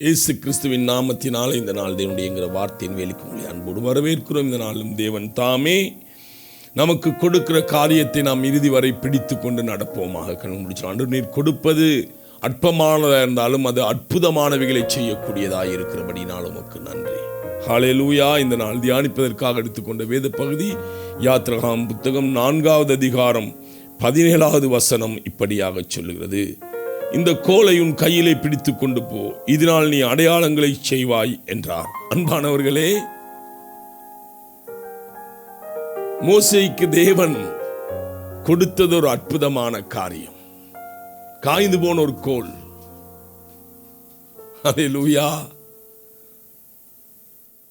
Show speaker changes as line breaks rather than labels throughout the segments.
இயேசு கிறிஸ்துவின் நாமத்தினால இந்த நாள் தேவனுடையங்கிற வார்த்தையின் வேலைக்கு உங்களை அன்போடு வரவேற்கிறோம். இந்த நாளும் தேவன் தாமே நமக்கு கொடுக்கிற காரியத்தை நாம் இறுதி வரை பிடித்து கொண்டு நடப்போமாக கண் முடிச்சோம் அன்று நீர் கொடுப்பது அற்பமானதாக இருந்தாலும் அது அற்புதமானவைகளை செய்யக்கூடியதாக இருக்கிறபடினால் உமக்கு நன்றி. ஹாலேலூயா இந்த நாள் தியானிப்பதற்காக எடுத்துக்கொண்ட வேத பகுதி யாத்ரகாம் புத்தகம் நான்காவது அதிகாரம் பதினேழாவது வசனம் இப்படியாக சொல்லுகிறது. இந்த கோலை உன் கையிலே பிடித்து கொண்டு போ. இதனால் நீ அடையாளங்களை செய்வாய் என்றார் அன்பானவர்களே மோசைக்கு தேவன் கொடுத்தது ஒரு அற்புதமான காரியம். காய்ந்து போன ஒரு கோல். அதே லூயா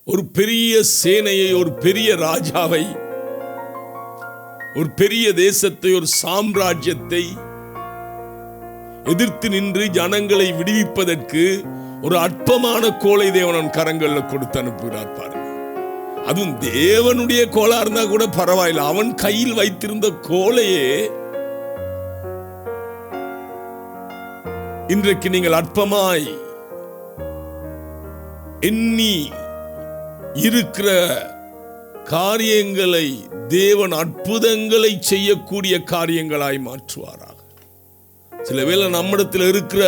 ஒரு பெரிய சேனையை ஒரு பெரிய ராஜாவை ஒரு பெரிய தேசத்தை ஒரு சாம்ராஜ்யத்தை எதிர்த்து நின்று ஜனங்களை விடுவிப்பதற்கு ஒரு அற்பமான கோலை தேவன் கரங்கள்ல கொடுத்து அனுப்புகிறார் பாருங்க. அதுவும் தேவனுடைய கோலா இருந்தா கூட பரவாயில்ல. அவன் கையில் வைத்திருந்த கோலையே இன்றைக்கு நீங்கள் அற்பமாய் எண்ணி இருக்கிற காரியங்களை தேவன் அற்புதங்களை செய்யக்கூடிய காரியங்களாய் மாற்றுவாரா? சில வேளை நம்மிடத்தில் இருக்கிற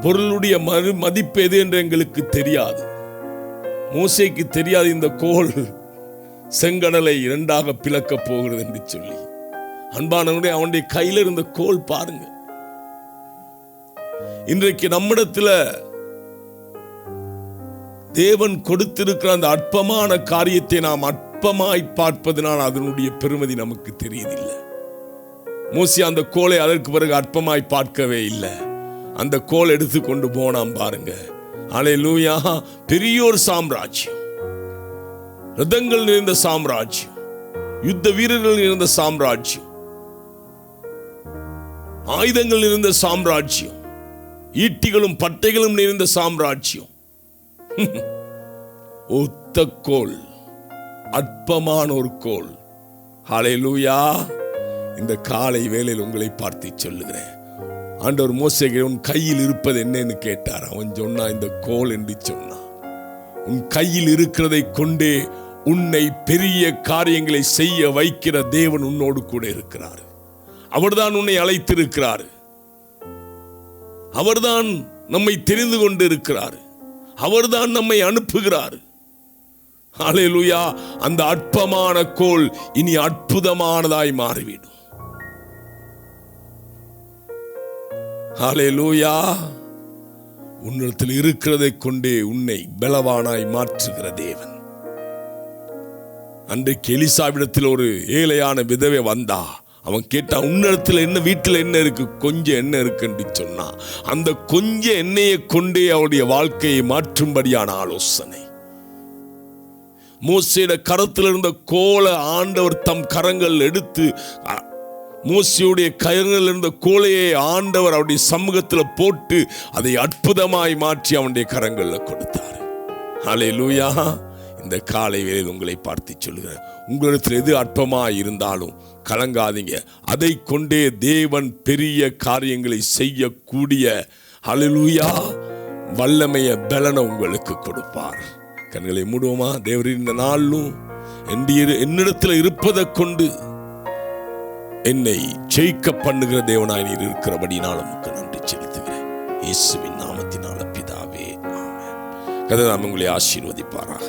பொருளுடைய மறு மதிப்பு எது என்று எங்களுக்கு தெரியாது. மூசைக்கு தெரியாது இந்த கோல் செங்கடலை இரண்டாக பிளக்கப் போகிறது என்று சொல்லி. அன்பானவனுடைய அவனுடைய கையில் இருந்த கோல் பாருங்க. இன்றைக்கு நம்மிடத்துல தேவன் கொடுத்திருக்கிற அந்த அற்பமான காரியத்தை நாம் அற்பமாய் பார்ப்பதனால் அதனுடைய பெருமதி நமக்கு தெரியுதில்லை. மூசி அந்த கோலை அதற்கு பிறகு அற்பமாய் பார்க்கவே இல்லை. அந்த கோல் எடுத்து கொண்டு போனாம் பாருங்க. அலை லூயா பெரியோர் சாம்ராஜ்யம். ரதங்கள் நிறைந்த சாம்ராஜ்யம். யுத்த வீரர்கள் நிறைந்த சாம்ராஜ்யம். ஆயுதங்கள் நிறைந்த சாம்ராஜ்யம். ஈட்டிகளும் பட்டைகளும் நிறைந்த சாம்ராஜ்யம். ஒத்த கோல். அற்பமான ஒரு கோல். லூயா இந்த காலை வேலையில் உங்களை பார்த்து சொல்லுகிறேன். ஆண்டவர் மோசைக்கு உன் கையில் இருப்பது என்னன்னு கேட்டார். அவன் சொன்னா இந்த கோல் என்று சொன்னான். உன் கையில் இருக்கிறதை கொண்டே உன்னை பெரிய காரியங்களை செய்ய வைக்கிற தேவன் உன்னோடு கூட இருக்கிறார். அவர்தான் உன்னை அழைத்திருக்கிறார். அவர்தான் நம்மை தெரிந்து கொண்டு இருக்கிறார் அவர்தான் நம்மை அனுப்புகிறார். அலையலுயா அந்த அற்பமான கோல் இனி அற்புதமானதாய் மாறிவிடும். ஹalleluya. உன்னிடத்தில் இருக்கிறதை கொண்டே உன்னை பலவானாய் மாற்றுகிற தேவன். அன்றைக்கு எலிசாவிடத்தில் ஒரு ஏழையான விதவை வந்தா அவன் கேட்டான் உன்னிடத்தில் என்ன வீட்டில் என்ன இருக்கு? கொஞ்சம் என்ன இருக்குன்னு சொன்னான் அந்த கொஞ்சம் எண்ணெயை கொண்டே அவளுடைய வாழ்க்கையை மாற்றும்படியான ஆலோசனை. மூசையிட கரத்தில் இருந்த கோலை ஆண்டவர் தம் கரங்கள் எடுத்து மூசியுடைய கரங்கள் இருந்த கோலையை ஆண்டவர் அவருடைய சமூகத்தில் போட்டு அதை அற்புதமாய் மாற்றி அவனுடைய கரங்களில் கொடுத்தார். லூயா இந்த காலை வேலையில் உங்களை பார்த்து சொல்லுகிறேன். உங்களிடத்தில் எது அற்பமாய் இருந்தாலும் கலங்காதீங்க. அதை கொண்டே தேவன் பெரிய காரியங்களை செய்யக்கூடிய அலலூயா வல்லமைய பலனை உங்களுக்கு கொடுப்பார். கண்களை மூடுவோமா? தேவரின் இந்த நாளும் என்னிடத்தில் இருப்பதை கொண்டு என்னை ஜெயிக்க பண்ணுகிற தேவனாய் நீர் இருக்கிறபடினால் உமக்கு நன்றி செலுத்துகிறேன். இயேசுவின் நாமத்தினால பிதாவே கதை நாம் உங்களை ஆசீர்வதிப்பாராக.